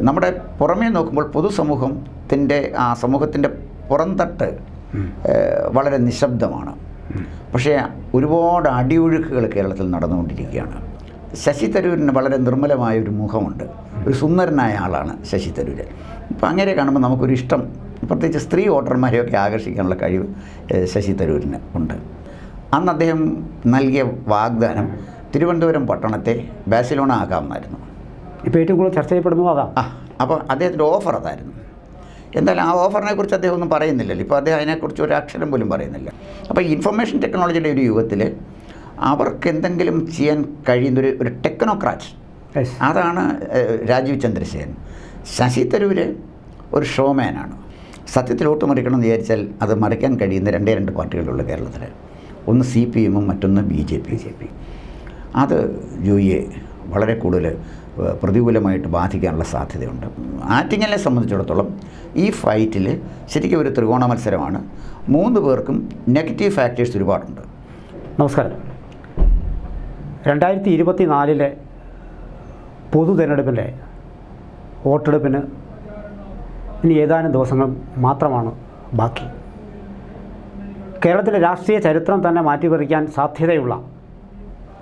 നമ്മുടെ പുറമേ നോക്കുമ്പോൾ പൊതുസമൂഹത്തിന്റെ ആ സമൂഹത്തിന്റെ പുറന്തട്ട് വളരെ നിശബ്ദമാണ്. പക്ഷേ ഒരുപാട് അടിയൊഴുക്കുകൾ കേരളത്തിൽ നടന്നുകൊണ്ടിരിക്കുകയാണ്. ശശി തരൂരിന് വളരെ നിർമ്മലമായ ഒരു മുഖമുണ്ട്. ഒരു സുന്ദരനായ ആളാണ് ശശി തരൂർ അപ്പോൾ അങ്ങനെ കാണുമ്പോൾ നമുക്കൊരു ഇഷ്ടം പ്രത്യേകിച്ച് സ്ത്രീ വോട്ടർമാരെയൊക്കെ ആകർഷിക്കാനുള്ള കഴിവ് ശശി തരൂരിന് ഉണ്ട്. അന്ന് അദ്ദേഹം നൽകിയ വാഗ്ദാനം തിരുവനന്തപുരം പട്ടണത്തെ ബാസിലോണ ആക്കാമെന്നായിരുന്നു. ഇപ്പോൾ ഏറ്റവും കൂടുതൽ ചർച്ച ചെയ്യപ്പെടുന്നത് അതാ. ആ അപ്പോൾ അദ്ദേഹത്തിന്റെ ഓഫർ അതായിരുന്നു. എന്തായാലും ആ ഓഫറിനെ കുറിച്ച് അദ്ദേഹം ഒന്നും പറയുന്നില്ലല്ലോ. ഇപ്പോൾ അദ്ദേഹം അതിനെക്കുറിച്ച് ഒരു അക്ഷരം പോലും പറയുന്നില്ല. അപ്പോൾ ഇൻഫർമേഷൻ ടെക്നോളജിയുടെ ഒരു യുഗത്തിൽ അവർക്ക് എന്തെങ്കിലും ചെയ്യാൻ കഴിയുന്നൊരു ഒരു ടെക്നോക്രാറ്റ് അതാണ് രാജീവ് ചന്ദ്രസേൻ ശശി തരൂര് ഒരു ഷോമാനാണ് സത്യത്തിൽ വോട്ട് മറിക്കണം എന്ന് വിചാരിച്ചാൽ അത് മറിക്കാൻ കഴിയുന്ന രണ്ടേ രണ്ട് പാർട്ടികളുള്ള കേരളത്തിൽ ഒന്ന് സി പി എമ്മും മറ്റൊന്ന് B J P J P അത് ജോയിയെ വളരെ കൂടുതൽ പ്രതികൂലമായിട്ട് ബാധിക്കാനുള്ള സാധ്യതയുണ്ട്. ആറ്റിങ്ങലിനെ സംബന്ധിച്ചിടത്തോളം ഈ ഫൈറ്റിൽ ശരിക്കും ഒരു ത്രികോണ മത്സരമാണ്. മൂന്ന് പേർക്കും നെഗറ്റീവ് ഫാക്ടേഴ്സ് ഒരുപാടുണ്ട്. നമസ്കാരം. രണ്ടായിരത്തി ഇരുപത്തി നാലിലെ പൊതു തിരഞ്ഞെടുപ്പിന്റെ വോട്ടെടുപ്പിന് ഇനി ഏതാനും ദിവസങ്ങൾ മാത്രമാണ് ബാക്കി. കേരളത്തിലെ രാഷ്ട്രീയ ചരിത്രം തന്നെ മാറ്റിമറിക്കാൻ സാധ്യതയുള്ള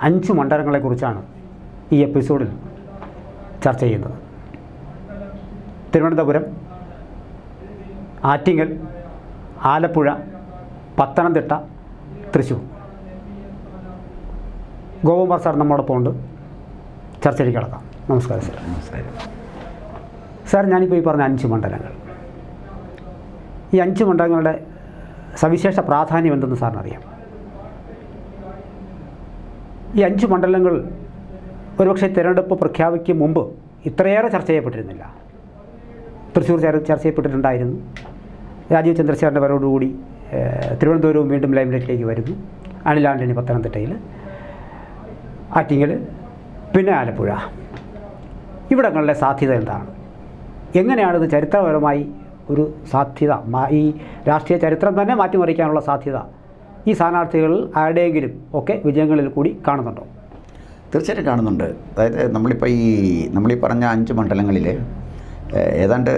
അഞ്ച് മണ്ഡലങ്ങളെക്കുറിച്ചാണ് ഈ എപ്പിസോഡിൽ ചർച്ച ചെയ്യുന്നത്. തിരുവനന്തപുരം ആറ്റിങ്ങൽ ആലപ്പുഴ പത്തനംതിട്ട തൃശ്ശൂർ ഗോകുമാർ സാർ നമ്മോടൊപ്പം ഉണ്ട്. ചർച്ചയിലേക്ക് കിടക്കാം. നമസ്കാരം സാർ. നമസ്കാരം. സാർ ഞാനിപ്പോൾ ഈ പറഞ്ഞ അഞ്ച് മണ്ഡലങ്ങൾ. ഈ അഞ്ച് മണ്ഡലങ്ങളുടെ സവിശേഷ പ്രാധാന്യം എന്തെന്ന് സാറിനറിയാം ഈ അഞ്ച് മണ്ഡലങ്ങൾ ഒരുപക്ഷെ തിരഞ്ഞെടുപ്പ് പ്രഖ്യാപിക്കും മുമ്പ് ഇത്രയേറെ ചർച്ച ചെയ്യപ്പെട്ടിരുന്നില്ല. തൃശ്ശൂർ ചർച്ച ചെയ്യപ്പെട്ടിട്ടുണ്ടായിരുന്നു. രാജീവ് ചന്ദ്രശേഖരന്റെ വരവോടുകൂടി തിരുവനന്തപുരവും വീണ്ടും ലൈംലൈറ്റിലേക്ക് വരുന്നു. അനിൽ പത്തനംതിട്ടയിൽ. ആറ്റിങ്ങൽ പിന്നെ ആലപ്പുഴ. ഇവിടങ്ങളിലെ സാധ്യത എന്താണ്? എങ്ങനെയാണിത് ചരിത്രപരമായി ഒരു സാധ്യത? ഈ രാഷ്ട്രീയ ചരിത്രം തന്നെ മാറ്റിമറിക്കാനുള്ള സാധ്യത ഈ സ്ഥാനാർത്ഥികളിൽ ആരുടെയെങ്കിലും ഒക്കെ വിജയങ്ങളിൽ കൂടി കാണുന്നുണ്ടോ? തീർച്ചയായിട്ടും കാണുന്നുണ്ട്. അതായത് നമ്മളിപ്പോൾ ഈ നമ്മളീ പറഞ്ഞ അഞ്ച് മണ്ഡലങ്ങളിൽ ഏതാണ്ട്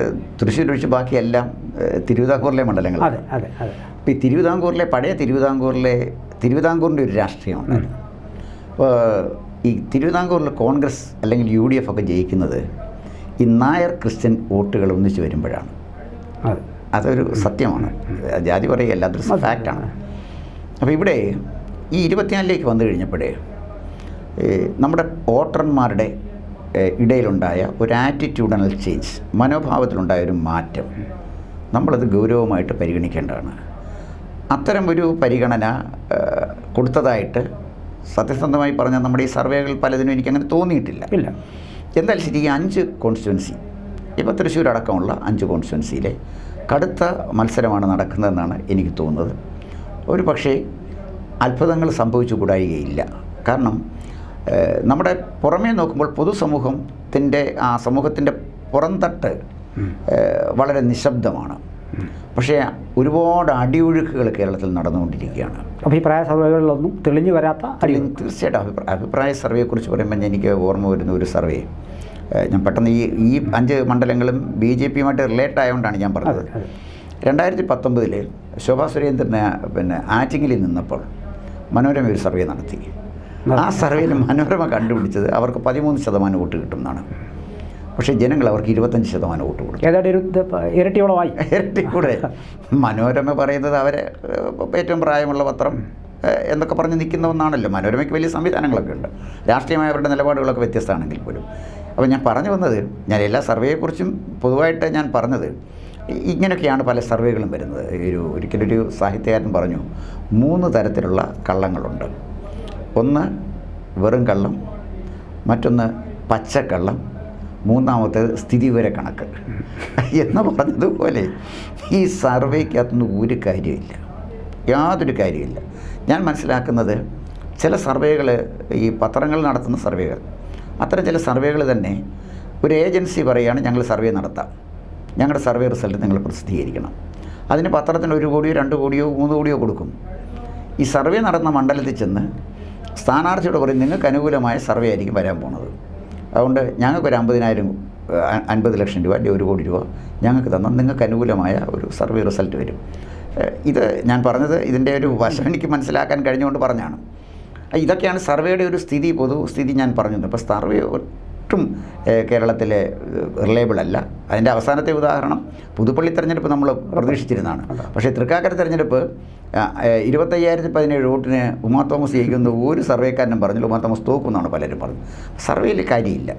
തൃശ്ശൂർ ഒഴിച്ച് ബാക്കിയെല്ലാം തിരുവിതാംകൂറിലെ മണ്ഡലങ്ങൾ. അതെ അതെ അതെ. ഇപ്പോൾ ഈ തിരുവിതാംകൂറിലെ പഴയ തിരുവിതാംകൂറിലെ തിരുവിതാംകൂറിന്റെ ഒരു രാഷ്ട്രീയമാണ് അപ്പോൾ ഈ തിരുവിതാംകൂറിൽ കോൺഗ്രസ് അല്ലെങ്കിൽ യു ഡി എഫ് ഒക്കെ ജയിക്കുന്നത് ഈ നായർ ക്രിസ്ത്യൻ വോട്ടുകൾ ഒന്നിച്ച് വരുമ്പോഴാണ്. അതെ. അതൊരു സത്യമാണ്. ജാതി പറയുകയല്ല അതൊരു ഫാക്റ്റാണ് അപ്പോൾ ഇവിടെ ഈ ഇരുപത്തിനാലിലേക്ക് വന്നു കഴിഞ്ഞപ്പോഴേ നമ്മുടെ വോട്ടർമാരുടെ ഇടയിലുണ്ടായ ഒരു ആറ്റിറ്റ്യൂഡണൽ ചേഞ്ച് മനോഭാവത്തിലുണ്ടായ ഒരു മാറ്റം നമ്മളത് ഗൗരവമായിട്ട് പരിഗണിക്കേണ്ടതാണ്. അത്തരം ഒരു പരിഗണന കൊടുത്തതായിട്ട് സത്യസന്ധമായി പറഞ്ഞാൽ നമ്മുടെ ഈ സർവേകൾ പലതിനും എനിക്കങ്ങനെ തോന്നിയിട്ടില്ല. ഇല്ല. എന്തായാലും ശരി ഈ അഞ്ച് കോൺസ്റ്റിറ്റ്യുവൻസി ഇപ്പോൾ തൃശ്ശൂർ അടക്കമുള്ള അഞ്ച് കോൺസ്റ്റിറ്റ്യുവൻസിയിലെ കടുത്ത മത്സരമാണ് നടക്കുന്നതെന്നാണ് എനിക്ക് തോന്നുന്നത്. ഒരു പക്ഷേ അത്ഭുതങ്ങൾ സംഭവിച്ചു കൂടായികയില്ല കാരണം നമ്മുടെ പുറമേ നോക്കുമ്പോൾ പൊതുസമൂഹത്തിന്റെ ആ സമൂഹത്തിന്റെ പുറന്തട്ട് വളരെ നിശബ്ദമാണ്. പക്ഷേ ഒരുപാട് അടിയൊഴുക്കുകൾ കേരളത്തിൽ നടന്നുകൊണ്ടിരിക്കുകയാണ്. അഭിപ്രായ സർവേകളിലൊന്നും തെളിഞ്ഞു വരാത്ത തീർച്ചയായിട്ടും അഭിപ്രായ അഭിപ്രായ സർവേയെക്കുറിച്ച് പറയുമ്പോൾ എനിക്ക് ഓർമ്മ വരുന്ന ഒരു സർവേ. ഞാൻ പെട്ടെന്ന് ഈ ഈ അഞ്ച് മണ്ഡലങ്ങളും ബി ജെ പിയുമായിട്ട് റിലേറ്റഡ് ആയതുകൊണ്ടാണ് ഞാൻ പറഞ്ഞത്. രണ്ടായിരത്തി പത്തൊമ്പതിൽ ശോഭാ സുരേന്ദ്രനെ പിന്നെ ആറ്റിങ്ങിൽ നിന്നപ്പോൾ മനോരമ ഒരു സർവേ നടത്തി. ആ സർവേയിൽ മനോരമ കണ്ടുപിടിച്ചത് അവർക്ക് പതിമൂന്ന് ശതമാനം വോട്ട് കിട്ടും എന്നാണ് പക്ഷേ ജനങ്ങൾ അവർക്ക് ഇരുപത്തഞ്ച് ശതമാനം വോട്ട് കൊടുക്കും ഏതാണ്ട് ഇരട്ടിയോളമായി ഇരട്ടി കൂടെ. മനോരമ പറയുന്നത് അവരെ ഏറ്റവും പ്രായമുള്ള പത്രം എന്നൊക്കെ പറഞ്ഞ് നിൽക്കുന്ന ഒന്നാണല്ലോ. മനോരമയ്ക്ക് വലിയ സംവിധാനങ്ങളൊക്കെ ഉണ്ട്. രാഷ്ട്രീയമായ അവരുടെ നിലപാടുകളൊക്കെ വ്യത്യസ്തമാണെങ്കിൽ പോലും. അപ്പോൾ ഞാൻ പറഞ്ഞു വന്നത് ഞാൻ എല്ലാ സർവേയെക്കുറിച്ചും പൊതുവായിട്ട് ഞാൻ പറഞ്ഞത് ഇങ്ങനെയൊക്കെയാണ് പല സർവേകളും വരുന്നത്. ഒരു ഒരിക്കലൊരു സാഹിത്യകാരൻ പറഞ്ഞു മൂന്ന് തരത്തിലുള്ള കള്ളങ്ങളുണ്ട്. ഒന്ന് വെറും കള്ളം മറ്റൊന്ന് പച്ചക്കള്ളം മൂന്നാമത്തേത് സ്ഥിതിവിവര കണക്ക്. എന്ന് പറഞ്ഞതുപോലെ ഈ സർവേക്കകത്തുനിന്ന് ഒരു കാര്യമില്ല യാതൊരു കാര്യമില്ല ഞാൻ മനസ്സിലാക്കുന്നത് ചില സർവേകൾ ഈ പത്രങ്ങൾ നടത്തുന്ന സർവേകൾ അത്തരം ചില സർവേകൾ തന്നെ ഒരു ഏജൻസി പറയുകയാണ് ഞങ്ങൾ സർവേ നടത്താം. ഞങ്ങളുടെ സർവേ റിസൾട്ട് നിങ്ങൾ പ്രസിദ്ധീകരിക്കണം. അതിന് പത്രത്തിന് ഒരു കോടിയോ രണ്ട് കോടിയോ മൂന്ന് കോടിയോ കൊടുക്കും. ഈ സർവേ നടന്ന മണ്ഡലത്തിൽ ചെന്ന് സ്ഥാനാർത്ഥിയോട് പറയും നിങ്ങൾക്ക് അനുകൂലമായ സർവേ ആയിരിക്കും വരാൻ പോണത്. അതുകൊണ്ട് ഞങ്ങൾക്കൊരു അമ്പതിനായിരം അൻപത് ലക്ഷം രൂപ അല്ലെങ്കിൽ ഒരു കോടി രൂപ ഞങ്ങൾക്ക് തന്നാൽ നിങ്ങൾക്ക് അനുകൂലമായ ഒരു സർവേ റിസൾട്ട് വരും. ഇത് ഞാൻ പറഞ്ഞത് ഇതിന്റെ ഒരു വശം എനിക്ക് മനസ്സിലാക്കാൻ കഴിഞ്ഞുകൊണ്ട് പറഞ്ഞാണ്. ഇതൊക്കെയാണ് സർവേയുടെ ഒരു സ്ഥിതി പൊതു സ്ഥിതി ഞാൻ പറഞ്ഞത്. അപ്പോൾ സർവേ ഒട്ടും കേരളത്തിൽ റിലയബിൾ അല്ല അതിന്റെ അവസാനത്തെ ഉദാഹരണം പുതുപ്പള്ളി തെരഞ്ഞെടുപ്പ് നമ്മൾ പ്രതീക്ഷിച്ചിരുന്നതാണ്. പക്ഷേ തൃക്കാക്കര തെരഞ്ഞെടുപ്പ് ഇരുപത്തയ്യായിരത്തി പതിനേഴ് വോട്ടിന് ഉമാ തോമസ് ജയിക്കുന്ന ഒരു സർവേക്കാരനും പറഞ്ഞു ഉമാ തോമസ് തോക്കുമെന്നാണ് പലരും പറഞ്ഞത്. സർവേയിൽ കാര്യമില്ല.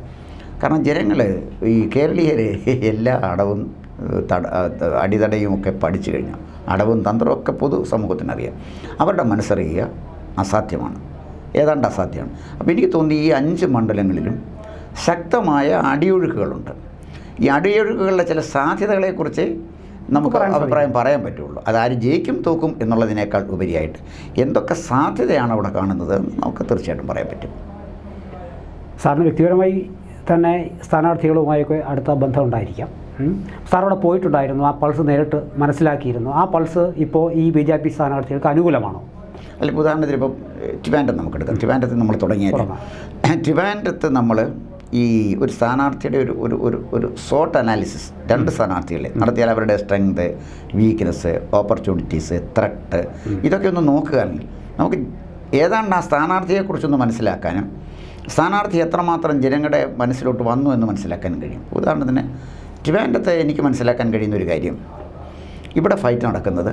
കാരണം ജനങ്ങൾ ഈ കേരളീയർ എല്ലാ അടവും തട അടിതടയും ഒക്കെ പഠിച്ചു കഴിഞ്ഞാൽ അടവും തന്ത്രവും ഒക്കെ പൊതു സമൂഹത്തിനറിയാം. അവരുടെ മനസ്സറിയുക അസാധ്യമാണ്. ഏതാണ്ട് അസാധ്യമാണ്. അപ്പോൾ എനിക്ക് തോന്നി ഈ അഞ്ച് മണ്ഡലങ്ങളിലും ശക്തമായ അടിയൊഴുക്കുകളുണ്ട്. ഈ അടിയൊഴുക്കുകളുടെ ചില സാധ്യതകളെക്കുറിച്ച് നമുക്ക് അഭിപ്രായം പറയാൻ പറ്റുള്ളൂ. അതാര് ജയിക്കും തോക്കും എന്നുള്ളതിനേക്കാൾ ഉപരിയായിട്ട് എന്തൊക്കെ സാധ്യതയാണ് അവിടെ കാണുന്നത് നമുക്ക് തീർച്ചയായിട്ടും പറയാൻ പറ്റും. സാറിന് വ്യക്തിപരമായി തന്നെ സ്ഥാനാർത്ഥികളുമായൊക്കെ അടുത്ത ബന്ധം ഉണ്ടായിരിക്കാം. സാർ അവിടെ പോയിട്ടുണ്ടായിരുന്നു ആ പൾസ് നേരിട്ട് മനസ്സിലാക്കിയിരുന്നു. ആ പൾസ് ഇപ്പോൾ ഈ ബി ജെ പി സ്ഥാനാർത്ഥികൾക്ക് അനുകൂലമാണോ? അല്ല ഉദാഹരണത്തിന് ഇപ്പോൾ ട്രിവാൻഡ്രം നമുക്ക് എടുക്കാം ട്രിവാൻഡ്രത്ത് നമ്മൾ തുടങ്ങിയാൽ ട്രിവാൻഡ്രത്ത് നമ്മൾ ഈ ഒരു സ്ഥാനാർത്ഥിയുടെ ഒരു ഒരു ഒരു ഒരു സോട്ട് അനാലിസിസ് രണ്ട് സ്ഥാനാർത്ഥികളെ നടത്തിയാൽ അവരുടെ സ്ട്രെങ്ത് വീക്ക്നെസ് ഓപ്പർച്യൂണിറ്റീസ് ത്രട്ട് ഇതൊക്കെ ഒന്ന് നോക്കുകയാണെങ്കിൽ നമുക്ക് ഏതാണ്ട് ആ സ്ഥാനാർത്ഥിയെക്കുറിച്ചൊന്ന് മനസ്സിലാക്കാനും സ്ഥാനാർത്ഥി എത്രമാത്രം ജനങ്ങളുടെ മനസ്സിലോട്ട് വന്നു എന്ന് മനസ്സിലാക്കാനും കഴിയും. ഉദാഹരണത്തിന് ട്രിവാൻഡത്തെ എനിക്ക് മനസ്സിലാക്കാൻ കഴിയുന്ന ഒരു കാര്യം ഇവിടെ ഫൈറ്റ് നടക്കുന്നത്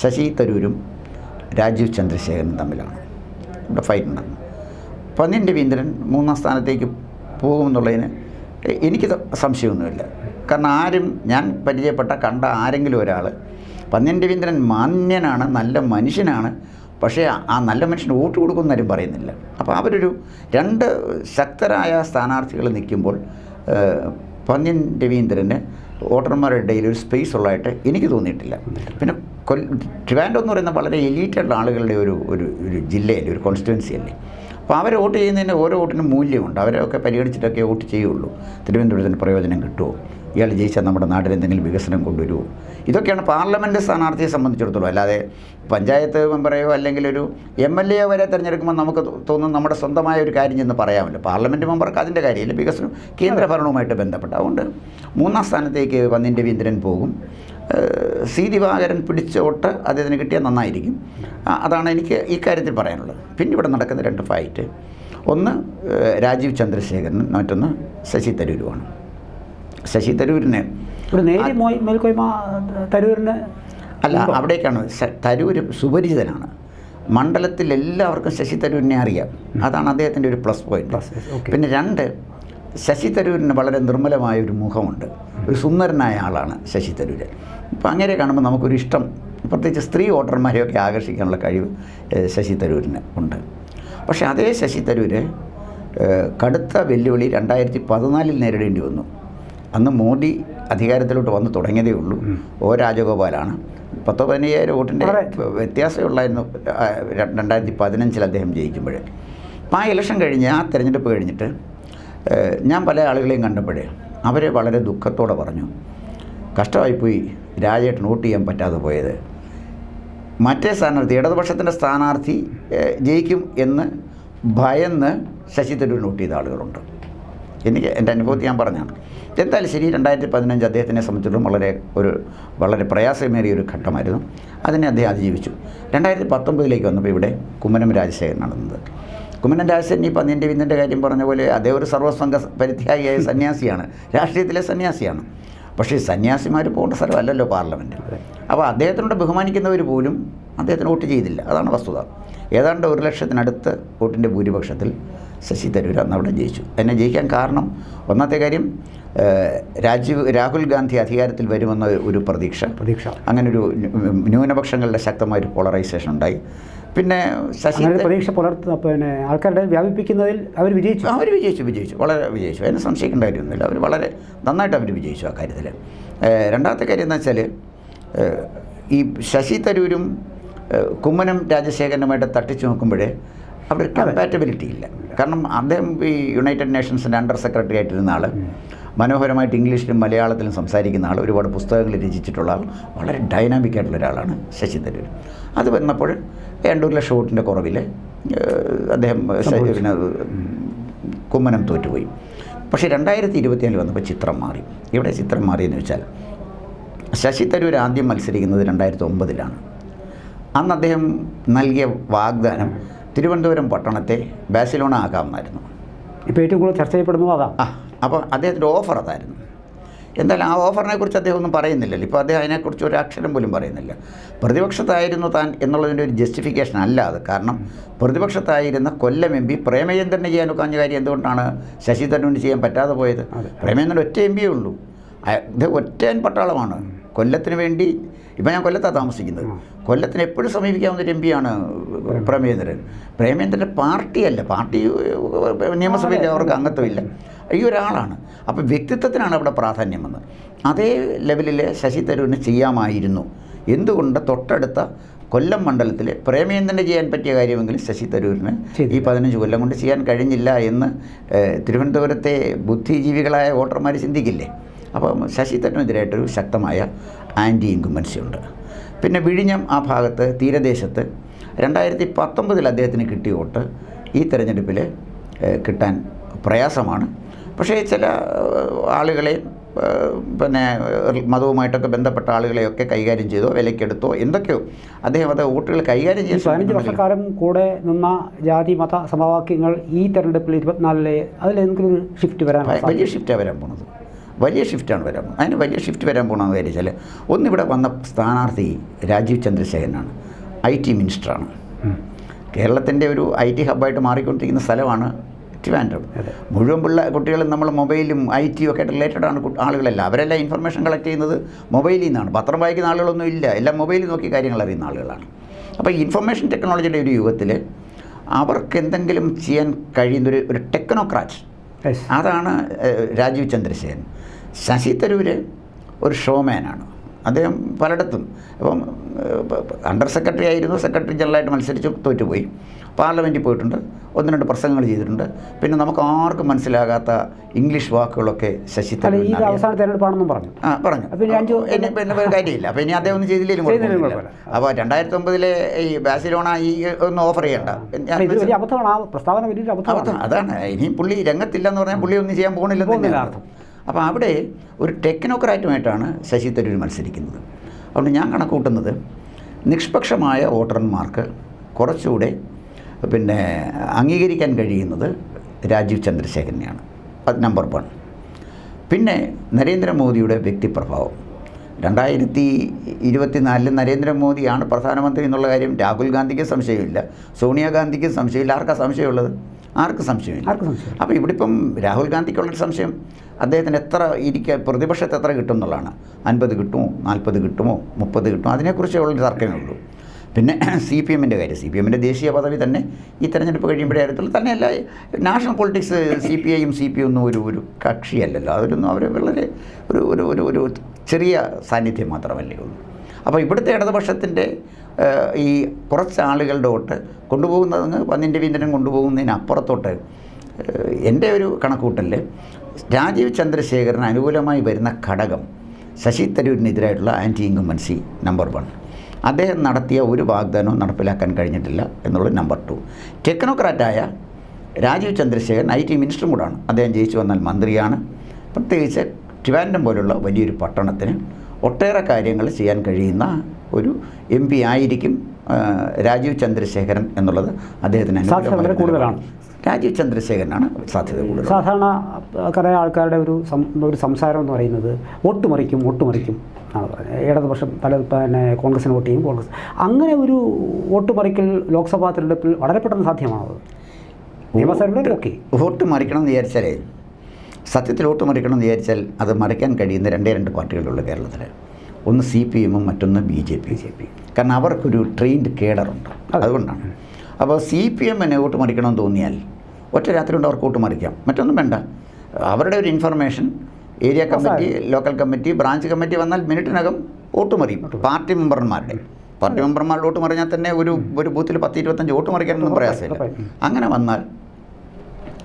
ശശി തരൂരും രാജീവ് ചന്ദ്രശേഖരനും തമ്മിലാണ്. ഇവിടെ ഫൈറ്റ് നടക്കുന്നത്. പന്നിൻ രവീന്ദ്രൻ മൂന്നാം സ്ഥാനത്തേക്ക് പോകുമെന്നുള്ളതിന് എനിക്ക് സംശയമൊന്നുമില്ല. കാരണം ആരും ഞാൻ പരിചയപ്പെട്ട കണ്ട ആരെങ്കിലും ഒരാൾ പന്നിൻ രവീന്ദ്രൻ മാന്യനാണ് നല്ല മനുഷ്യനാണ്. പക്ഷേ ആ- നല്ല മനുഷ്യന് വോട്ട് കൊടുക്കുമെന്നാരും പറയുന്നില്ല. അപ്പോൾ അവരൊരു രണ്ട് ശക്തരായ സ്ഥാനാർത്ഥികൾ നിൽക്കുമ്പോൾ പന്നിൻ രവീന്ദ്രന് വോട്ടർമാരുടെ ഇടയിൽ ഒരു സ്പേസ് ഉള്ളതായിട്ട് എനിക്ക് തോന്നിയിട്ടില്ല. പിന്നെ കൊൽ ട്രിവാൻഡ്രം എന്ന് പറയുന്ന വളരെ എലീറ്റഡ് ആളുകളുടെ ഒരു ഒരു ഒരു ജില്ലയല്ലേ ഒരു കോൺസ്റ്റിറ്റുവൻസി അല്ലേ? അപ്പോൾ അവർ വോട്ട് ചെയ്യുന്നതിന് ഓരോ വോട്ടിനും മൂല്യമുണ്ട്. അവരൊക്കെ പരിഗണിച്ചിട്ടൊക്കെ വോട്ട് ചെയ്യുള്ളൂ. തിരുവനന്തപുരത്തിന് പ്രയോജനം കിട്ടുമോ? ഇയാൾ ജയിച്ചാൽ നമ്മുടെ നാട്ടിൽ എന്തെങ്കിലും വികസനം കൊണ്ടുവരുമോ? ഇതൊക്കെയാണ് പാർലമെന്റ് സ്ഥാനാർത്ഥിയെ സംബന്ധിച്ചിടത്തോളം. അല്ലാതെ പഞ്ചായത്ത് മെമ്പറെയോ അല്ലെങ്കിൽ ഒരു എം എൽ എ വരെ തിരഞ്ഞെടുക്കുമ്പോൾ നമുക്ക് തോന്നും നമ്മുടെ സ്വന്തമായ ഒരു കാര്യം ചെന്ന് പറയാമല്ലോ. പാർലമെന്റ് മെമ്പർക്ക് അതിന്റെ കാര്യമില്ല. വികസനം കേന്ദ്രഭരണവുമായിട്ട് ബന്ധപ്പെട്ട്. അതുകൊണ്ട് മൂന്നാം സ്ഥാനത്തേക്ക് വന്നിന്റെ വീന്ദ്രൻ പോകും. സി ദിവാകരൻ പിടിച്ച വോട്ട് അദ്ദേഹത്തിന് കിട്ടിയാൽ നന്നായിരിക്കും. അതാണ് എനിക്ക് ഈ കാര്യത്തിൽ പറയാനുള്ളത്. പിന്നെ ഇവിടെ നടക്കുന്ന രണ്ട് ഫൈറ്റ് ഒന്ന് രാജീവ് ചന്ദ്രശേഖരനും മറ്റൊന്ന് ശശി തരൂരുമാണ്. ശശി തരൂരിന് തരൂരിന് അല്ല അവിടേക്കാണ്. തരൂർ സുപരിചിതനാണ്. മണ്ഡലത്തിൽ എല്ലാവർക്കും ശശി തരൂരിനെ അറിയാം. അതാണ് അദ്ദേഹത്തിന്റെ ഒരു പ്ലസ് പോയിന്റ്. പിന്നെ രണ്ട് ശശി തരൂരിന് വളരെ നിർമ്മലമായ ഒരു മുഖമുണ്ട്. ഒരു സുന്ദരനായ ആളാണ് ശശി തരൂർ അപ്പോൾ അങ്ങനെ കാണുമ്പോൾ നമുക്കൊരു ഇഷ്ടം പ്രത്യേകിച്ച് സ്ത്രീ വോട്ടർമാരെയൊക്കെ ആകർഷിക്കാനുള്ള കഴിവ് ശശി തരൂരിന് ഉണ്ട്. പക്ഷേ അതേ ശശി തരൂര് കടുത്ത വെല്ലുവിളി രണ്ടായിരത്തി പതിനാലിൽ നേരിടേണ്ടി വന്നു. അന്ന് മോദി അധികാരത്തിലോട്ട് വന്ന് തുടങ്ങിയതേ ഉള്ളൂ. ഒ രാജഗോപാലാണ്. പത്തോ പതിനയ്യായിരം വോട്ടിന്റെ വ്യത്യാസമുള്ളായിരുന്നു രണ്ടായിരത്തി പതിനഞ്ചിൽ അദ്ദേഹം ജയിക്കുമ്പോൾ. അപ്പോൾ ആ ഇലക്ഷൻ കഴിഞ്ഞ് ആ തെരഞ്ഞെടുപ്പ് കഴിഞ്ഞിട്ട് ഞാൻ പല ആളുകളെയും കണ്ടപ്പോഴേ അവർ വളരെ ദുഃഖത്തോടെ പറഞ്ഞു കഷ്ടമായിപ്പോയി രാജേട്ടൻ വോട്ട് ചെയ്യാൻ പറ്റാതെ പോയത്. മറ്റേ സ്ഥാനാർത്ഥി ഇടതുപക്ഷത്തിന്റെ സ്ഥാനാർത്ഥി ജയിക്കും എന്ന് ഭയന്ന് ശശി തരൂർ വോട്ട് ചെയ്ത ആളുകളുണ്ട്. എനിക്ക് എന്റെ അനുഭവത്തിൽ ഞാൻ പറഞ്ഞാണ്. എന്തായാലും ശരി രണ്ടായിരത്തി പതിനഞ്ച് അദ്ദേഹത്തിനെ സംബന്ധിച്ചിടത്തോളം വളരെ ഒരു വളരെ പ്രയാസമേറിയ ഒരു ഘട്ടമായിരുന്നു. അതിനെ അദ്ദേഹം അതിജീവിച്ചു. രണ്ടായിരത്തി പത്തൊമ്പതിലേക്ക് വന്നപ്പോൾ ഇവിടെ കുമ്മനം രാജശേഖരൻ നിന്നത് കുമ്മനം രാജശേഖരൻ ഈ പന്നിന്റെ വിന്നിന്റെ കാര്യം പറഞ്ഞ പോലെ അദ്ദേഹം ഒരു സർവസംഘ പരിത്യാഗിയായ സന്യാസിയാണ്. രാഷ്ട്രീയത്തിലെ സന്യാസിയാണ്. പക്ഷേ ഈ സന്യാസിമാർ പോകേണ്ട സ്ഥലമല്ലല്ലോ പാർലമെന്റ് അപ്പോൾ അദ്ദേഹത്തിനോട് ബഹുമാനിക്കുന്നവർ പോലും അദ്ദേഹത്തിന് വോട്ട് ചെയ്തില്ല. അതാണ് വസ്തുത. ഏതാണ്ട് ഒരു ലക്ഷത്തിനടുത്ത് വോട്ടിന്റെ ഭൂരിപക്ഷത്തിൽ ശശി തരൂർ അന്ന് അവിടെ ജയിച്ചു. എന്നെ ജയിക്കാൻ കാരണം ഒന്നാമത്തെ കാര്യം രാജീവ് രാഹുൽ ഗാന്ധി അധികാരത്തിൽ വരുമെന്ന ഒരു പ്രതീക്ഷ. പ്രതീക്ഷ. അങ്ങനൊരു ഒരു ന്യൂനപക്ഷങ്ങളുടെ ശക്തമായ ഒരു പോളറൈസേഷൻ ഉണ്ടായി. പിന്നെ ശശി പരീക്ഷ പ്രതീക്ഷ പുലർത്തുന്ന പിന്നെ ആൾക്കാരുടെ വ്യാപിപ്പിക്കുന്നതിൽ അവർ വിജയിച്ചു. അവർ വിജയിച്ചു വിജയിച്ചു. വളരെ വിജയിച്ചു. അതിന് സംശയിക്കേണ്ട കാര്യമൊന്നുമില്ല. അവർ വളരെ നന്നായിട്ട് അവർ വിജയിച്ചു ആ കാര്യത്തിൽ രണ്ടാമത്തെ കാര്യം എന്ന് വെച്ചാൽ ഈ ശശി തരൂരും കുമ്മനം രാജശേഖരനുമായിട്ട് തട്ടിച്ചു നോക്കുമ്പോഴേ അവിടെ കമ്പാറ്റബിലിറ്റി ഇല്ല. കാരണം അദ്ദേഹം ഈ യുണൈറ്റഡ് നേഷൻസിന്റെ അണ്ടർ സെക്രട്ടറി ആയിട്ടിരുന്ന ആൾ മനോഹരമായിട്ട് ഇംഗ്ലീഷിലും മലയാളത്തിലും സംസാരിക്കുന്ന ആൾ ഒരുപാട് പുസ്തകങ്ങൾ രചിച്ചിട്ടുള്ള ആൾ വളരെ ഡൈനാമിക് ആയിട്ടുള്ള ഒരാളാണ് ശശി തരൂർ. അത് വന്നപ്പോൾ ഏതാണ്ട് ഷോട്ടിന്റെ കുറവിൽ അദ്ദേഹം പിന്നെ കുമ്മനം തോറ്റുപോയി. പക്ഷേ രണ്ടായിരത്തി ഇരുപത്തിനാലിൽ വന്നപ്പോൾ ചിത്രം മാറി. ഇവിടെ ചിത്രം മാറിയെന്ന് വെച്ചാൽ ശശി തരൂർ ആദ്യം മത്സരിക്കുന്നത് രണ്ടായിരത്തി ഒമ്പതിലാണ് അന്ന് അദ്ദേഹം നൽകിയ വാഗ്ദാനം തിരുവനന്തപുരം പട്ടണത്തെ ബാസിലോണ ആക്കാമെന്നായിരുന്നു. ഇപ്പോൾ ഏറ്റവും കൂടുതൽ ചർച്ച ചെയ്യപ്പെടുന്നത് അതാ. അപ്പോൾ അദ്ദേഹത്തിന്റെ ഓഫർ അതായിരുന്നു. എന്തായാലും ആ ഓഫറിനെ കുറിച്ച് അദ്ദേഹം ഒന്നും പറയുന്നില്ലല്ലോ. ഇപ്പോൾ അദ്ദേഹം അതിനെക്കുറിച്ച് ഒരു അക്ഷരം പോലും പറയുന്നില്ല. പ്രതിപക്ഷത്തായിരുന്നു താൻ എന്നുള്ളതിന്റെ ഒരു ജസ്റ്റിഫിക്കേഷൻ അല്ല അത്. കാരണം പ്രതിപക്ഷത്തായിരുന്ന കൊല്ലം എം പി പ്രേമചന്ദ്രനെ ചെയ്യാൻ ഒക്കാഞ്ഞ കാര്യം എന്തുകൊണ്ടാണ് ശശി തരൂരിന് ചെയ്യാൻ പറ്റാതെ പോയത്? പ്രേമചന്ദ്രൻ ഒറ്റ എം പിയേ ഉള്ളൂ. ഇത് ഒറ്റൻ പട്ടാളമാണ്. കൊല്ലത്തിന് വേണ്ടി ഇപ്പം ഞാൻ കൊല്ലത്താണ് താമസിക്കുന്നത്. കൊല്ലത്തിന് എപ്പോഴും സമീപിക്കാവുന്ന ഒരു എം പിയാണ് പ്രേമേന്ദ്രൻ. പ്രേമേന്ദ്രന്റെ പാർട്ടിയല്ല. പാർട്ടി നിയമസഭയിൽ അവർക്ക് അംഗത്വമില്ല. ഈ ഒരാളാണ്. അപ്പോൾ വ്യക്തിത്വത്തിനാണ് അവിടെ പ്രാധാന്യം വന്നത് അതേ ലെവലിൽ ശശി തരൂരിന് ചെയ്യാമായിരുന്നു. എന്തുകൊണ്ട് തൊട്ടടുത്ത കൊല്ലം മണ്ഡലത്തിൽ പ്രേമേന്ദ്രന് ചെയ്യാൻ പറ്റിയ കാര്യമെങ്കിലും ശശി തരൂരിന് ഈ പതിനഞ്ച് കൊല്ലം കൊണ്ട് ചെയ്യാൻ കഴിഞ്ഞില്ല എന്ന് തിരുവനന്തപുരത്തെ ബുദ്ധിജീവികളായ വോട്ടർമാർ ചിന്തിക്കില്ലേ? അപ്പം ശശി തരൂരിനെതിരായിട്ടൊരു ശക്തമായ ആന്റി ഇൻകുമൻസി ഉണ്ട്. പിന്നെ വിഴിഞ്ഞം ആ ഭാഗത്ത് തീരദേശത്ത് രണ്ടായിരത്തി പത്തൊമ്പതിൽ അദ്ദേഹത്തിന് കിട്ടിയ വോട്ട് ഈ തെരഞ്ഞെടുപ്പിൽ കിട്ടാൻ പ്രയാസമാണ്. പക്ഷേ ചില ആളുകളെ പിന്നെ മതവുമായിട്ടൊക്കെ ബന്ധപ്പെട്ട ആളുകളെയൊക്കെ കൈകാര്യം ചെയ്തോ വിലക്കെടുത്തോ എന്തൊക്കെയോ അദ്ദേഹം അത് വോട്ടുകൾ കൈകാര്യം ചെയ്തു പതിനഞ്ച് വർഷക്കാലം കൂടെ നിന്ന ജാതി മത സമവാക്യങ്ങൾ ഈ തെരഞ്ഞെടുപ്പിൽ ഇരുപത്തിനാലിലെ അതിലെന്തെങ്കിലും എന്തെങ്കിലും ഷിഫ്റ്റ് വരാൻ വലിയ ഷിഫ്റ്റാണ് വരാൻ പോണത്. വലിയ ഷിഫ്റ്റാണ് വരാൻ പോകുന്നത്. അതിന് വലിയ ഷിഫ്റ്റ് വരാൻ പോകണമെന്ന് വിചാരിച്ചാൽ ഒന്നിവിടെ വന്ന സ്ഥാനാർത്ഥി രാജീവ് ചന്ദ്രശേഖരനാണ്. ഐ ടി മിനിസ്റ്ററാണ് കേരളത്തിന്റെ ഒരു ഐ ടി ഹബ്ബായിട്ട് മാറിക്കൊണ്ടിരിക്കുന്ന സ്ഥലമാണ് ട്രിവാൻഡ്രം മുഴുവൻ പിള്ള കുട്ടികളും നമ്മൾ മൊബൈലും ഐ ടിയും ഒക്കെ റിലേറ്റഡ് ആണ് ആളുകളല്ല. അവരെല്ലാം ഇൻഫർമേഷൻ കളക്ട് ചെയ്യുന്നത് മൊബൈലിൽ നിന്നാണ്. പത്രം വായിക്കുന്ന ആളുകളൊന്നും ഇല്ല. എല്ലാം മൊബൈലിൽ നോക്കി കാര്യങ്ങൾ അറിയുന്ന ആളുകളാണ്. അപ്പോൾ ഇൻഫർമേഷൻ ടെക്നോളജിയുടെ ഒരു യുഗത്തിൽ അവർക്ക് എന്തെങ്കിലും ചെയ്യാൻ കഴിയുന്നൊരു ഒരു ടെക്നോക്രാറ്റ് അതാണ് രാജീവ് ചന്ദ്രസേൻ ശശി തരൂര് ഒരു ഷോമാനാണ്. അദ്ദേഹം പലയിടത്തും. ഇപ്പം അണ്ടർ സെക്രട്ടറി ആയിരുന്നു. സെക്രട്ടറി ജനറലായിട്ട് മത്സരിച്ച് തോറ്റുപോയി. പാർലമെന്റിൽ പോയിട്ടുണ്ട്. ഒന്ന് രണ്ട് പ്രസംഗങ്ങൾ ചെയ്തിട്ടുണ്ട്. പിന്നെ നമുക്ക് ആർക്കും മനസ്സിലാകാത്ത ഇംഗ്ലീഷ് വാക്കുകളൊക്കെ ശശി തരൂർ അവസാന തെരഞ്ഞെടുപ്പാണെന്നും പറഞ്ഞു. ആ പറഞ്ഞു. പിന്നെ വേറെ കാര്യമില്ല. അപ്പോൾ ഇനി അദ്ദേഹം ഒന്നും ചെയ്തില്ലെങ്കിലും കുഴപ്പമില്ല. അപ്പോൾ രണ്ടായിരത്തി ഒമ്പതിലെ ഈ ബാസിലോണ ഈ ഒന്ന് ഓഫർ ചെയ്യണ്ട. അതാണ്. ഇനി പുള്ളി രംഗത്തില്ലെന്ന് പറഞ്ഞാൽ പുള്ളി ഒന്നും ചെയ്യാൻ പോകണില്ലെന്ന് അർത്ഥം. അപ്പോൾ അവിടെ ഒരു ടെക്നോക്രാറ്റുമായിട്ടാണ് ശശി തരൂർ മത്സരിക്കുന്നത്. അതുകൊണ്ട് ഞാൻ കണക്കൂട്ടുന്നത് നിഷ്പക്ഷമായ വോട്ടർമാർക്ക് കുറച്ചുകൂടെ പിന്നെ അംഗീകരിക്കാൻ കഴിയുന്നത് രാജീവ് ചന്ദ്രശേഖരനെയാണ്. അത് നമ്പർ വൺ പിന്നെ നരേന്ദ്രമോദിയുടെ വ്യക്തിപ്രഭാവം. രണ്ടായിരത്തി ഇരുപത്തിനാലിൽ നരേന്ദ്രമോദിയാണ് പ്രധാനമന്ത്രി എന്നുള്ള കാര്യം രാഹുൽ ഗാന്ധിക്ക് സംശയമില്ല സോണിയാഗാന്ധിക്ക് സംശയമില്ല. ആർക്കാ സംശയമുള്ളത്? ആർക്ക് സംശയമില്ല. ആർക്ക് സംശയം അപ്പോൾ ഇവിടെ ഇപ്പം രാഹുൽ ഗാന്ധിക്കുള്ളൊരു സംശയം. അദ്ദേഹത്തിന് എത്ര ഇരിക്കുക പ്രതിപക്ഷത്ത് എത്ര കിട്ടും എന്നുള്ളതാണ്. അൻപത് കിട്ടുമോ? നാൽപ്പത് കിട്ടുമോ? മുപ്പത് കിട്ടുമോ? അതിനെക്കുറിച്ചേ ഉള്ളൊരു തർക്കമേ ഉള്ളൂ പിന്നെ സി പി എമ്മിന്റെ കാര്യം. സി പി എമ്മിന്റെ ദേശീയ പദവി തന്നെ ഈ തെരഞ്ഞെടുപ്പ് കഴിയുമ്പോഴേ അറിയത്തുള്ളൂ. തന്നെയല്ല നാഷണൽ പൊളിറ്റിക്സ് സി പി ഐയും സി പി ഒന്നും ഒരു ഒരു കക്ഷിയല്ലല്ലോ. അവരൊന്നും അവർ വളരെ ഒരു ഒരു ഒരു ഒരു ചെറിയ സാന്നിധ്യം മാത്രമല്ലേ ഉള്ളൂ. അപ്പോൾ ഇവിടുത്തെ ഇടതുപക്ഷത്തിന്റെ ഈ കുറച്ച് ആളുകളുടെ വോട്ട് കൊണ്ടുപോകുന്നത് പന്നിന്റെ രവീന്ദ്രൻ കൊണ്ടുപോകുന്നതിനപ്പുറത്തോട്ട് എന്റെ ഒരു കണക്കൂട്ടലിൽ രാജീവ് ചന്ദ്രശേഖരന് അനുകൂലമായി വരുന്ന ഘടകം ശശി തരൂരിനെതിരായിട്ടുള്ള ആന്റി ഇൻകുമൻസി നമ്പർ വൺ. അദ്ദേഹം നടത്തിയ ഒരു വാഗ്ദാനവും നടപ്പിലാക്കാൻ കഴിഞ്ഞിട്ടില്ല എന്നുള്ളത് നമ്പർ ടു. ടെക്നോക്രാറ്റായ രാജീവ് ചന്ദ്രശേഖരൻ ഐ ടി മിനിസ്റ്ററും കൂടാണ്. അദ്ദേഹം ജയിച്ചു വന്നാൽ മന്ത്രിയാണ്. പ്രത്യേകിച്ച് ട്രിവാൻഡം പോലുള്ള വലിയൊരു പട്ടണത്തിന് ഒട്ടേറെ കാര്യങ്ങൾ ചെയ്യാൻ കഴിയുന്ന ഒരു എം പി ആയിരിക്കും രാജീവ് ചന്ദ്രശേഖരൻ എന്നുള്ളത് അദ്ദേഹത്തിന് കൂടുതലാണ്. രാജീവ് ചന്ദ്രശേഖരനാണ് സാധ്യത കൂടുതൽ. സാധാരണ കുറേ ആൾക്കാരുടെ ഒരു ഒരു സംസാരം എന്ന് പറയുന്നത് ഒട്ടുമറിക്കും ഒട്ടുമറിക്കും ആണ് പറയുന്നത്. ഇടതുപക്ഷം പല പിന്നെ കോൺഗ്രസിന് വോട്ട് ചെയ്യും കോൺഗ്രസ്. അങ്ങനെ ഒരു വോട്ട് മറിക്കൽ ലോക്സഭാ തിരഞ്ഞെടുപ്പിൽ വളരെ പെട്ടെന്ന് സാധ്യമാണത്. നിയമസഭയിൽ ഓക്കെ. വോട്ട് മറിക്കണം എന്ന് വിചാരിച്ചാലേ സത്യത്തിൽ വോട്ട് മറിക്കണം എന്ന് വിചാരിച്ചാൽ അത് മറിക്കാൻ കഴിയുന്ന രണ്ടേ രണ്ട് പാർട്ടികളുള്ള കേരളത്തിൽ ഒന്ന് സി പി എമ്മും മറ്റൊന്ന് B J P J P. കാരണം അവർക്കൊരു ട്രെയിൻഡ് കേഡറുണ്ട് അതുകൊണ്ടാണ്. അപ്പോൾ സി പി എമ്മിനെ വോട്ട് മറിക്കണമെന്ന് തോന്നിയാൽ ഒറ്റ രാത്രി കൊണ്ട് അവർക്ക് വോട്ട് മറിക്കാം. മറ്റൊന്നും വേണ്ട. അവരുടെ ഒരു information area committee local committee branch committee വന്നാൽ മിനിറ്റിനകം വോട്ട് മറിയും. പാർട്ടി മെമ്പർമാരുടെ. പാർട്ടി മെമ്പർമാരുടെ വോട്ട് മറിഞ്ഞാൽ തന്നെ ഒരു ഒരു ബൂത്തിൽ പത്ത് ഇരുപത്തഞ്ച് വോട്ട് മറിക്കാനൊന്നും പ്രയാസമില്ല. അങ്ങനെ വന്നാൽ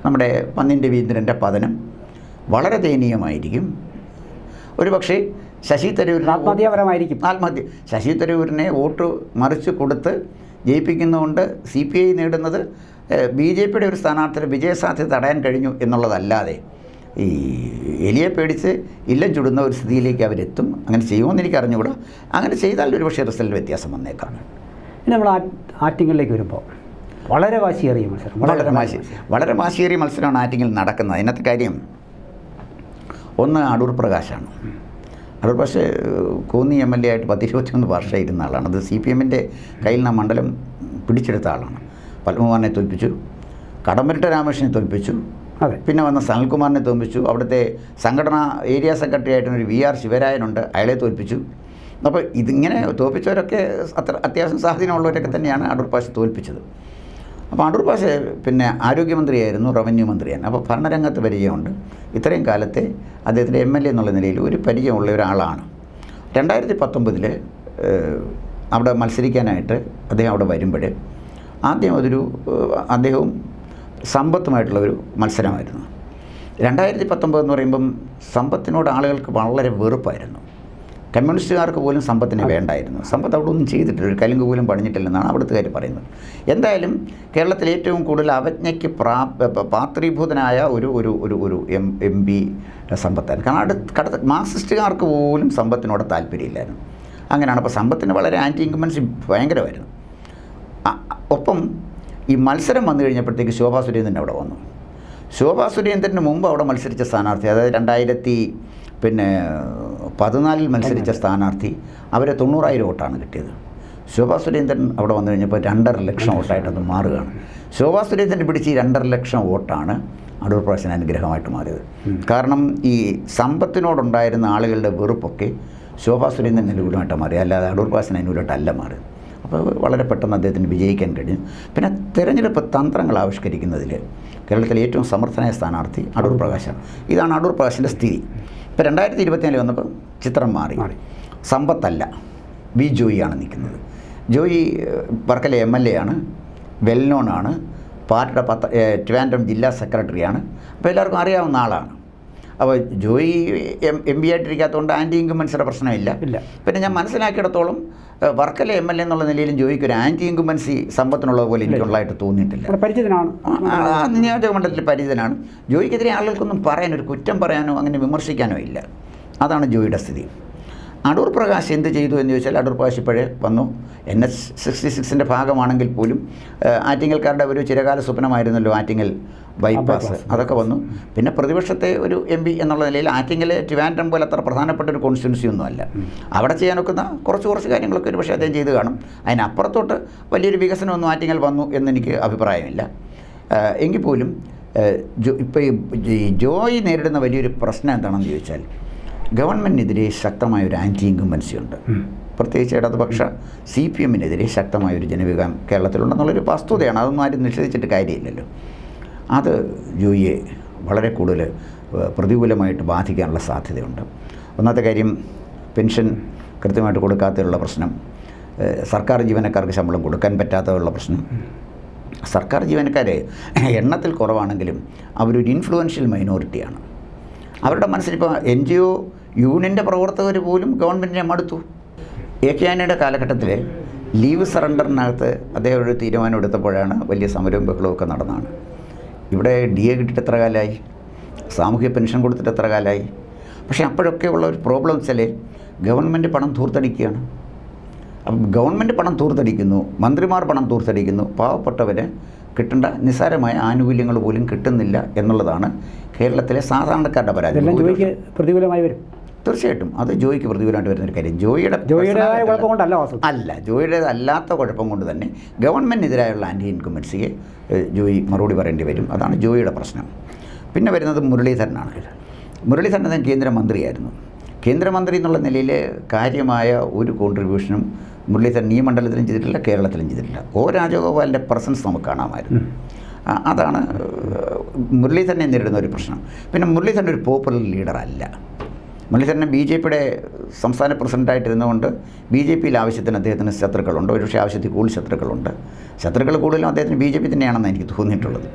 നമ്മുടെ പന്നിൻ രവീന്ദ്രന്റെ പതനം വളരെ ദയനീയമായിരിക്കും. ഒരു പക്ഷേ ശശി തരൂരിന് ആത്മഹത്യാപരമായിരിക്കും. ആത്മഹത്യ ശശി തരൂരിനെ വോട്ട് മറിച്ച് കൊടുത്ത് ജയിപ്പിക്കുന്നതുകൊണ്ട് സി പി ഐ നേടുന്നത് ബി ജെ പിയുടെ ഒരു സ്ഥാനാർത്ഥിയുടെ വിജയസാധ്യത തടയാൻ കഴിഞ്ഞു എന്നുള്ളതല്ലാതെ ഈ എലിയെ പേടിച്ച് ഇല്ലം ചുടുന്ന ഒരു സ്ഥിതിയിലേക്ക് അവരെത്തും. അങ്ങനെ ചെയ്യുമെന്ന് എനിക്ക് അറിഞ്ഞുകൂടാ. അങ്ങനെ ചെയ്താൽ ഒരുപക്ഷെ റിസൾട്ട് വ്യത്യാസം വന്നേക്കാം. പിന്നെ നമ്മൾ ആറ്റിങ്ങളിലേക്ക് വരുമ്പോൾ വളരെ വാശിയേറിയ മത്സരം. വളരെ വാശി വളരെ വാശിയേറിയ മത്സരമാണ് ആറ്റിങ്ങിൽ നടക്കുന്നത്. അതിനകത്ത് കാര്യം ഒന്ന് Adoor പ്രകാശാണ്. Adoor Prakash Konni M L A ആയിട്ട് പത്തിരുപത്തിയൊന്ന് വർഷം ഇരുന്ന ആളാണ്. അത് സി പി എമ്മിന്റെ കയ്യിൽ നിന്ന് മണ്ഡലം പിടിച്ചെടുത്ത ആളാണ്. പത്മകുമാറിനെ തോൽപ്പിച്ചു കടമ്പരിട്ട രാമകൃഷ്ണനെ തോൽപ്പിച്ചു അതെ. പിന്നെ വന്ന സനൽകുമാറിനെ തോൽപ്പിച്ചു അവിടുത്തെ സംഘടനാ ഏരിയ സെക്രട്ടറി ആയിട്ടൊരു വി ആർ ശിവരായനുണ്ട് അയാളെ തോൽപ്പിച്ചു. അപ്പോൾ ഇതിങ്ങനെ തോൽപ്പിച്ചവരൊക്കെ അത്ര അത്യാവശ്യം സ്വാധീനമുള്ളവരൊക്കെ തന്നെയാണ് അടൂർ പാഷ തോൽപ്പിച്ചത്. അപ്പോൾ അടൂർ പാഷ പിന്നെ ആരോഗ്യമന്ത്രിയായിരുന്നു റവന്യൂ മന്ത്രിയാണ്. അപ്പോൾ ഭരണരംഗത്ത് പരിചയമുണ്ട്. ഇത്രയും കാലത്തെ അദ്ദേഹത്തിന്റെ എം എൽ എ എന്നുള്ള നിലയിൽ ഒരു പരിചയമുള്ള ഒരാളാണ്. രണ്ടായിരത്തി പത്തൊമ്പതിൽ അവിടെ മത്സരിക്കാനായിട്ട് അദ്ദേഹം അവിടെ വരുമ്പോൾ ആദ്യം അതൊരു അദ്ദേഹവും സമ്പത്തുമായിട്ടുള്ള ഒരു മത്സരമായിരുന്നു. രണ്ടായിരത്തി പത്തൊമ്പത് എന്ന് പറയുമ്പം സമ്പത്തിനോട് ആളുകൾക്ക് വളരെ വെറുപ്പായിരുന്നു. കമ്മ്യൂണിസ്റ്റുകാർക്ക് പോലും സമ്പത്തിനെ വേണ്ടായിരുന്നു. സമ്പത്ത് അവിടെ ഒന്നും ചെയ്തിട്ടില്ല. ഒരു കലുങ്ക് പോലും പണിഞ്ഞിട്ടില്ലെന്നാണ് അവിടുത്തെ കാര്യം പറയുന്നത്. എന്തായാലും കേരളത്തിൽ ഏറ്റവും കൂടുതൽ അവജ്ഞയ്ക്ക് പ്രാ പാത്രീഭൂതനായ ഒരു ഒരു ഒരു ഒരു എം എം പി സമ്പത്തായിരുന്നു. കാരണം അടുത്ത് കടത്ത മാർക്സിസ്റ്റുകാർക്ക് പോലും സമ്പത്തിനോട് താല്പര്യമില്ലായിരുന്നു. അങ്ങനെയാണ്. അപ്പോൾ സമ്പത്തിന് വളരെ ആന്റി ഇൻകുമൻസ് ഭയങ്കരമായിരുന്നു ഒപ്പം ഈ മത്സരം വന്നു കഴിഞ്ഞപ്പോഴത്തേക്ക് ശോഭാ സുരേന്ദ്രൻ അവിടെ വന്നു. ശോഭാ സുരേന്ദ്രന് മുമ്പ് അവിടെ മത്സരിച്ച സ്ഥാനാർത്ഥി അതായത് രണ്ടായിരത്തി പിന്നെ പതിനാലിൽ മത്സരിച്ച സ്ഥാനാർത്ഥി അവരെ തൊണ്ണൂറായിരം വോട്ടാണ് കിട്ടിയത്. ശോഭാ സുരേന്ദ്രൻ അവിടെ വന്നു കഴിഞ്ഞപ്പോൾ രണ്ടര ലക്ഷം വോട്ടായിട്ടത് മാറുകയാണ്. ശോഭാ സുരേന്ദ്രൻ പിടിച്ച് ഈ രണ്ടര ലക്ഷം വോട്ടാണ് അടൂർ പ്രാവശ്യന് അനുഗ്രഹമായിട്ട് മാറിയത്. കാരണം ഈ സമ്പത്തിനോടുണ്ടായിരുന്ന ആളുകളുടെ വെറുപ്പൊക്കെ ശോഭാ സുരേന്ദ്രൻ അനുകൂലമായിട്ട് മാറി. അല്ലാതെ അടൂർ പ്രാവശ്യൻ അനുകൂലമായിട്ടല്ല മാറിയത്. അപ്പോൾ വളരെ പെട്ടെന്ന് അദ്ദേഹത്തിന് വിജയിക്കാൻ കഴിഞ്ഞു. പിന്നെ തെരഞ്ഞെടുപ്പ് തന്ത്രങ്ങൾ ആവിഷ്കരിക്കുന്നതിൽ കേരളത്തിലെ ഏറ്റവും സമർത്ഥനായ സ്ഥാനാർത്ഥി അടൂർ പ്രകാശാണ്. ഇതാണ് അടൂർ പ്രകാശിന്റെ സ്ഥിതി. ഇപ്പോൾ രണ്ടായിരത്തി ഇരുപത്തിനാലിൽ വന്നപ്പോൾ ചിത്രം മാറി. മാറി. സമ്പത്തല്ല. വി ജോയിയാണ് നിൽക്കുന്നത്. Joy Varkala M L A ആണ്. വെൽ നോൺ ആണ്. പാർട്ടിയുടെ പത്ത ട്രിവാൻഡ്രം ജില്ലാ സെക്രട്ടറിയാണ്. അപ്പോൾ എല്ലാവർക്കും അറിയാവുന്ന ആളാണ്. അപ്പോൾ ജോയി എം എം പി ആയിട്ടിരിക്കാത്തതുകൊണ്ട് ആന്റി ഇൻകുമൻസിയുടെ പ്രശ്നമില്ല. ഇല്ല. പിന്നെ ഞാൻ മനസ്സിലാക്കിയിടത്തോളം വർക്കല എം എൽ എ എന്നുള്ള നിലയിലും ജോയിക്ക് ഒരു ആന്റി ഇൻകുമൻസി സമ്പത്തിനുള്ളത് പോലെ എനിക്കുള്ളതായിട്ട് തോന്നിയിട്ടില്ല. പരിചിതനാണ്. നിയോജക മണ്ഡലത്തിൽ പരിചിതനാണ്. ജോയിക്കെതിരെ ആളുകൾക്കൊന്നും പറയാനോ ഒരു കുറ്റം പറയാനോ അങ്ങനെ വിമർശിക്കാനോ ഇല്ല. അതാണ് ജോയിയുടെ സ്ഥിതി. അടൂർ പ്രകാശ് എന്ത് ചെയ്തു എന്ന് ചോദിച്ചാൽ അടൂർ പ്രകാശ് ഇപ്പോഴേ വന്നു. എൻ എസ് സിക്സ്റ്റി സിക്സിന്റെ ഭാഗമാണെങ്കിൽ പോലും ആറ്റിങ്ങൽക്കാരുടെ ഒരു ചിരകാല സ്വപ്നമായിരുന്നല്ലോ ആറ്റിങ്ങൽ ബൈപ്പാസ് അതൊക്കെ വന്നു. പിന്നെ പ്രതിപക്ഷത്തെ ഒരു എം പി എന്നുള്ള നിലയിൽ ആറ്റിങ്ങൽ ട്രിവാൻഡ്രം പോലെ അത്ര പ്രധാനപ്പെട്ട ഒരു കോൺസ്റ്റിറ്റ്യൻസി ഒന്നുമല്ല. അവിടെ ചെയ്യാനൊക്കുന്ന കുറച്ച് കുറച്ച് കാര്യങ്ങളൊക്കെ ഒരു പക്ഷേ അദ്ദേഹം ചെയ്ത് കാണും. അതിനപ്പുറത്തോട്ട് വലിയൊരു വികസനമൊന്നും ആറ്റിങ്ങൽ വന്നു എന്നെനിക്ക് അഭിപ്രായമില്ല. എങ്കിൽ പോലും ജോ ഇപ്പോൾ ഈ ജോയി നേരിടുന്ന വലിയൊരു പ്രശ്നം എന്താണെന്ന് ചോദിച്ചാൽ ഗവൺമെന്റിനെതിരെ ശക്തമായ ഒരു ആന്റി ഇൻകമ്പൻസി ഉണ്ട് പ്രത്യേകിച്ച് ഇടതുപക്ഷ സി പി എമ്മിനെതിരെ ശക്തമായൊരു ജനവികാരം കേരളത്തിലുണ്ടെന്നുള്ളൊരു വസ്തുതയാണ്. അതൊന്നും ആരും നിഷേധിച്ചിട്ട് കാര്യമില്ലല്ലോ. അത് ജോയിയെ വളരെ കൂടുതൽ പ്രതികൂലമായിട്ട് ബാധിക്കാനുള്ള സാധ്യതയുണ്ട്. ഒന്നാമത്തെ കാര്യം പെൻഷൻ കൃത്യമായിട്ട് കൊടുക്കാത്തതിലുള്ള പ്രശ്നം സർക്കാർ ജീവനക്കാർക്ക് ശമ്പളം കൊടുക്കാൻ പറ്റാത്തതുള്ള പ്രശ്നം. സർക്കാർ ജീവനക്കാരെ എണ്ണത്തിൽ കുറവാണെങ്കിലും അവരൊരു ഇൻഫ്ലുവൻഷ്യൽ മൈനോറിറ്റിയാണ് അവരുടെ മനസ്സിലിപ്പോൾ എൻ ജി ഒ യൂണിയന്റെ പ്രവർത്തകർ പോലും ഗവൺമെന്റിനെ മടുത്തു. എ കെ ആനയുടെ കാലഘട്ടത്തിൽ ലീവ് സറണ്ടറിനകത്ത് അദ്ദേഹം ഒരു തീരുമാനം എടുത്തപ്പോഴാണ് വലിയ സമരവും ബഹളവും ഒക്കെ നടന്നതാണ് ഇവിടെ ഡി എ കിട്ടിയിട്ട് എത്ര കാലമായി? സാമൂഹ്യ പെൻഷൻ കൊടുത്തിട്ട് എത്ര കാലമായി? പക്ഷേ അപ്പോഴൊക്കെ ഉള്ള ഒരു പ്രോബ്ലം വെച്ചാൽ ഗവൺമെന്റ് പണം തൂർത്തടിക്കുകയാണ്. അപ്പം ഗവൺമെന്റ് പണം തൂർത്തടിക്കുന്നു മന്ത്രിമാർ പണം തൂർത്തടിക്കുന്നു പാവപ്പെട്ടവന് കിട്ടേണ്ട നിസ്സാരമായ ആനുകൂല്യങ്ങൾ പോലും കിട്ടുന്നില്ല എന്നുള്ളതാണ് കേരളത്തിലെ സാധാരണക്കാരുടെ പരാതി. പ്രതികൂലമായി വരും. തീർച്ചയായിട്ടും. അത് ജോയിക്ക് പ്രതികൂലമായിട്ട് വരുന്നൊരു കാര്യം. ജോയിയുടെ ജോയിയുടേതായ personality കുഴപ്പം കൊണ്ടല്ല അല്ല ജോയിയുടെ അല്ലാത്ത കുഴപ്പം കൊണ്ട് തന്നെ ഗവൺമെന്റിനെതിരായുള്ള ആന്റി ഇൻകമൻസിയെ ജോയി മറുപടി പറയേണ്ടി വരും. അതാണ് ജോയിയുടെ പ്രശ്നം. പിന്നെ വരുന്നത് മുരളീധരനാണ്. മുരളീധരൻ അദ്ദേഹം കേന്ദ്രമന്ത്രിയായിരുന്നു. കേന്ദ്രമന്ത്രി എന്നുള്ള നിലയിൽ കാര്യമായ ഒരു കോൺട്രിബ്യൂഷനും മുരളീധരൻ ഈ മണ്ഡലത്തിലും ചെയ്തിട്ടില്ല കേരളത്തിലും ചെയ്തിട്ടില്ല. ഓ രാജഗോപാലിന്റെ പ്രസൻസ് നമുക്ക് കാണാമായിരുന്നു. അതാണ് മുരളീധരനെ നേരിടുന്ന ഒരു പ്രശ്നം. പിന്നെ മുരളീധരൻ ഒരു പോപ്പുലർ ലീഡർ അല്ല മുരളീധരൻ ബി ജെ പിയുടെ സംസ്ഥാന പ്രസിഡന്റായിട്ടിരുന്നുകൊണ്ട് ബി ജെ പിയിൽ ആവശ്യത്തിന് അദ്ദേഹത്തിന് ശത്രുക്കളുണ്ട്. ഒരുപക്ഷെ ആവശ്യത്തിൽ കൂടുതൽ ശത്രുക്കളുണ്ട്. ശത്രുക്കൾ കൂടുതലും അദ്ദേഹത്തിന് ബി ജെ പി തന്നെയാണെന്ന് എനിക്ക് തോന്നിയിട്ടുള്ളത്.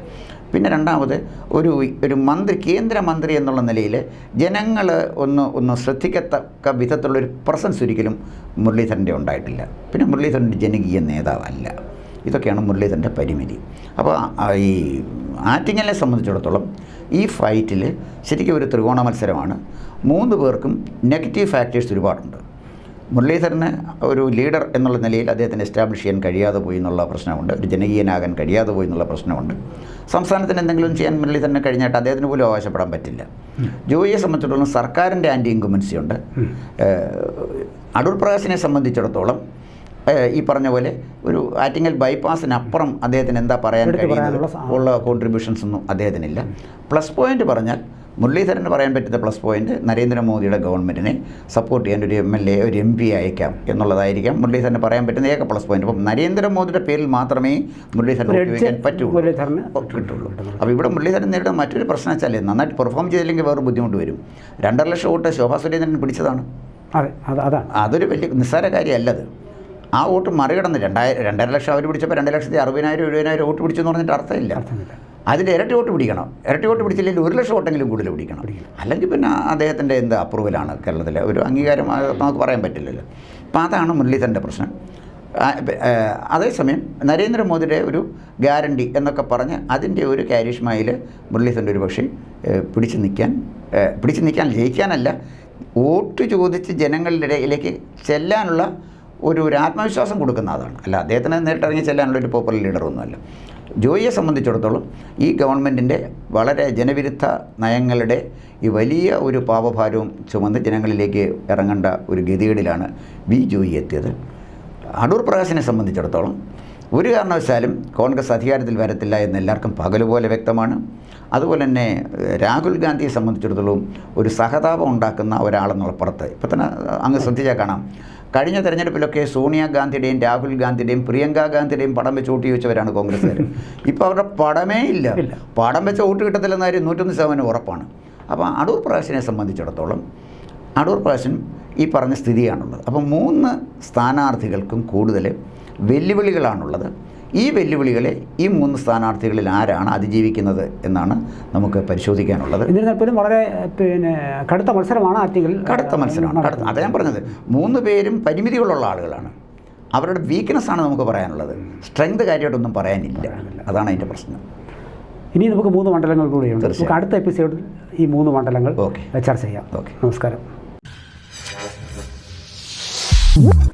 പിന്നെ രണ്ടാമത് ഒരു ഒരു മന്ത്രി കേന്ദ്രമന്ത്രി എന്നുള്ള നിലയിൽ ജനങ്ങൾ ഒന്ന് ഒന്ന് ശ്രദ്ധിക്കത്തക്ക വിധത്തിലുള്ളൊരു പ്രസൻസ് ഒരിക്കലും മുരളീധരന്റെ ഉണ്ടായിട്ടില്ല. പിന്നെ മുരളീധരൻ ജനകീയ നേതാവല്ല. ഇതൊക്കെയാണ് മുരളീധരന്റെ പരിമിതി. അപ്പോൾ ഈ ആറ്റിങ്ങലിനെ സംബന്ധിച്ചിടത്തോളം ഈ ഫൈറ്റിൽ ശരിക്കും ഒരു ത്രികോണ മത്സരമാണ്. മൂന്ന് പേർക്കും നെഗറ്റീവ് ഫാക്ടേഴ്സ് ഒരുപാടുണ്ട്. മുരളീധരന് ഒരു ലീഡർ എന്നുള്ള നിലയിൽ അദ്ദേഹത്തിന് എസ്റ്റാബ്ലിഷ് ചെയ്യാൻ കഴിയാതെ പോയി എന്നുള്ള പ്രശ്നമുണ്ട്. ഒരു ജനകീയനാകാൻ കഴിയാതെ പോയി എന്നുള്ള പ്രശ്നമുണ്ട്. സംസ്ഥാനത്തിന് എന്തെങ്കിലും ചെയ്യാൻ മുരളീധരനെ കഴിഞ്ഞിട്ട് അദ്ദേഹത്തിന് പോലും അവകാശപ്പെടാൻ പറ്റില്ല. ജോയിയെ സംബന്ധിച്ചിടത്തോളം സർക്കാരിന്റെ ആന്റി ഇൻകുമൻസി ഉണ്ട് അടൂർ പ്രകാശിനെ സംബന്ധിച്ചിടത്തോളം ഈ പറഞ്ഞ പോലെ ഒരു ആറ്റിങ്ങൽ ബൈപ്പാസിനപ്പുറം അദ്ദേഹത്തിന് എന്താ പറയാൻ കഴിയുന്നത്? ഉള്ള കോൺട്രിബ്യൂഷൻസ് ഒന്നും അദ്ദേഹത്തിനില്ല. പ്ലസ് പോയിന്റ് പറഞ്ഞാൽ മുരളീധരന് പറയാൻ പറ്റുന്ന പ്ലസ് പോയിന്റ് നരേന്ദ്രമോദിയുടെ ഗവൺമെന്റിനെ സപ്പോർട്ട് ചെയ്യാൻ ഒരു എം എൽ എ ഒരു എം പി അയക്കാം എന്നുള്ളതായിരിക്കാം മുരളീധരന് പറയാൻ പറ്റുന്ന ഏക പ്ലസ് പോയിന്റ് അപ്പം നരേന്ദ്രമോദിയുടെ പേരിൽ മാത്രമേ മുരളീധരൻ ഉപയോഗിക്കാൻ പറ്റുള്ളൂ. കിട്ടുള്ളൂ. അപ്പോൾ ഇവിടെ മുരളീധരൻ നേരിടുന്ന മറ്റൊരു പ്രശ്നം വെച്ചാൽ നന്നായിട്ട് പെർഫോം ചെയ്തില്ലെങ്കിൽ വേറെ ബുദ്ധിമുട്ട് വരും. രണ്ടര ലക്ഷം വോട്ട് ശോഭാ സുരേന്ദ്രൻ പിടിച്ചതാണ്. അതെ അതാണ്. അതൊരു വലിയ നിസ്സാര കാര്യമല്ലത്. ആ വോട്ട് മറികടന്ന് രണ്ടായിരം രണ്ടര ലക്ഷം അവർ പിടിച്ചപ്പോൾ രണ്ട് ലക്ഷത്തി അറുപതിനായിരം എഴുപതിനായിരം വോട്ട് പിടിച്ചെന്ന് പറഞ്ഞിട്ട് അർത്ഥമില്ല. അർത്ഥമില്ല. അതിൽ ഇരട്ടി വോട്ട് പിടിക്കണം. ഇരട്ടി വോട്ട് പിടിച്ചില്ലെങ്കിൽ ഒരു ലക്ഷം വോട്ടെങ്കിലും കൂടുതൽ പിടിക്കണം. അല്ലെങ്കിൽ പിന്നെ അദ്ദേഹത്തിന്റെ എന്ത് അപ്രൂവലാണ് കേരളത്തിലെ? ഒരു അംഗീകാരം നമുക്ക് പറയാൻ പറ്റില്ലല്ലോ. അപ്പോൾ അതാണ് മുരളീധരന്റെ പ്രശ്നം. അതേസമയം നരേന്ദ്രമോദിയുടെ ഒരു ഗ്യാരണ്ടി എന്നൊക്കെ പറഞ്ഞ് അതിന്റെ ഒരു കാരിഷ്മയിൽ മുരളീധരന്റെ ഒരു പക്ഷേ പിടിച്ചു നിൽക്കാൻ പിടിച്ചു നിൽക്കാൻ ജയിക്കാനല്ല വോട്ട് ചോദിച്ച് ജനങ്ങളുടെ ഇടയിലേക്ക് ചെല്ലാനുള്ള ഒരു ഒരു ആത്മവിശ്വാസം കൊടുക്കുന്ന അതാണ് അല്ല അദ്ദേഹത്തിന് നേരിട്ടിറങ്ങി ചെല്ലാനുള്ള ഒരു പോപ്പുലർ ലീഡറൊന്നുമല്ല ജോയിയെ സംബന്ധിച്ചിടത്തോളം ഈ ഗവൺമെന്റിന്റെ വളരെ ജനവിരുദ്ധ നയങ്ങളുടെ ഈ വലിയ ഒരു പാപഭാരവും ചുമന്ന് ജനങ്ങളിലേക്ക് ഇറങ്ങേണ്ട ഒരു ഗതികേടിലാണ് വി ജോയി എത്തിയത്. അടൂർ പ്രകാശിനെ സംബന്ധിച്ചിടത്തോളം ഒരു കാരണവശാലും കോൺഗ്രസ് അധികാരത്തിൽ വരത്തില്ല എന്ന് എല്ലാവർക്കും പകലുപോലെ വ്യക്തമാണ്. അതുപോലെ തന്നെ രാഹുൽ ഗാന്ധിയെ സംബന്ധിച്ചിടത്തോളം ഒരു സഹതാപം ഉണ്ടാക്കുന്ന ഒരാളെന്നുള്ള പുറത്ത്. ഇപ്പം തന്നെ അങ്ങ് ശ്രദ്ധിച്ചാൽ കാണാം. കഴിഞ്ഞ തെരഞ്ഞെടുപ്പിലൊക്കെ സോണിയാഗാന്ധിയുടെയും രാഹുൽ ഗാന്ധിയുടെയും പ്രിയങ്ക ഗാന്ധിയുടെയും പടം വെച്ച് വോട്ട് ചോദിച്ചവരാണ് കോൺഗ്രസ്സുകാർ ഇപ്പോൾ അവരുടെ പടമേ ഇല്ല. ഇല്ല. പടം വെച്ച് വോട്ട് കിട്ടത്തില്ലെന്ന കാര്യം നൂറ്റൊന്ന് ശതമാനം ഉറപ്പാണ്. അപ്പോൾ അടൂർ പ്രകാശിനെ സംബന്ധിച്ചിടത്തോളം അടൂർ പ്രകാശൻ ഈ പറഞ്ഞ സ്ഥിതിയാണുള്ളത്. അപ്പോൾ മൂന്ന് സ്ഥാനാർത്ഥികൾക്കും കൂടുതൽ വെല്ലുവിളികളാണുള്ളത്. ഈ വെല്ലുവിളികളെ ഈ മൂന്ന് സ്ഥാനാർത്ഥികളിൽ ആരാണ് അതിജീവിക്കുന്നത് എന്നാണ് നമുക്ക് പരിശോധിക്കാനുള്ളത്. എന്നിരുന്നാൽ പോലും വളരെ പിന്നെ കടുത്ത മത്സരമാണ് ആറ്റിങ്ങൽ കടുത്ത മത്സരമാണ്. കടുത്ത അതാ ഞാൻ പറഞ്ഞത്. മൂന്ന് പേരും പരിമിതികളുള്ള ആളുകളാണ്. അവരുടെ വീക്ക്നെസ് ആണ് നമുക്ക് പറയാനുള്ളത്. സ്ട്രെങ്ത് കാര്യമായിട്ടൊന്നും പറയാനില്ല. അതാണ് അതിന്റെ പ്രശ്നം. ഇനി നമുക്ക് മൂന്ന് മണ്ഡലങ്ങൾ കൂടിയുണ്ട്. നമുക്ക് അടുത്ത എപ്പിസോഡിൽ ഈ മൂന്ന് മണ്ഡലങ്ങൾ ഓക്കെ. ചർച്ച ചെയ്യാം. ഓക്കെ. നമസ്കാരം.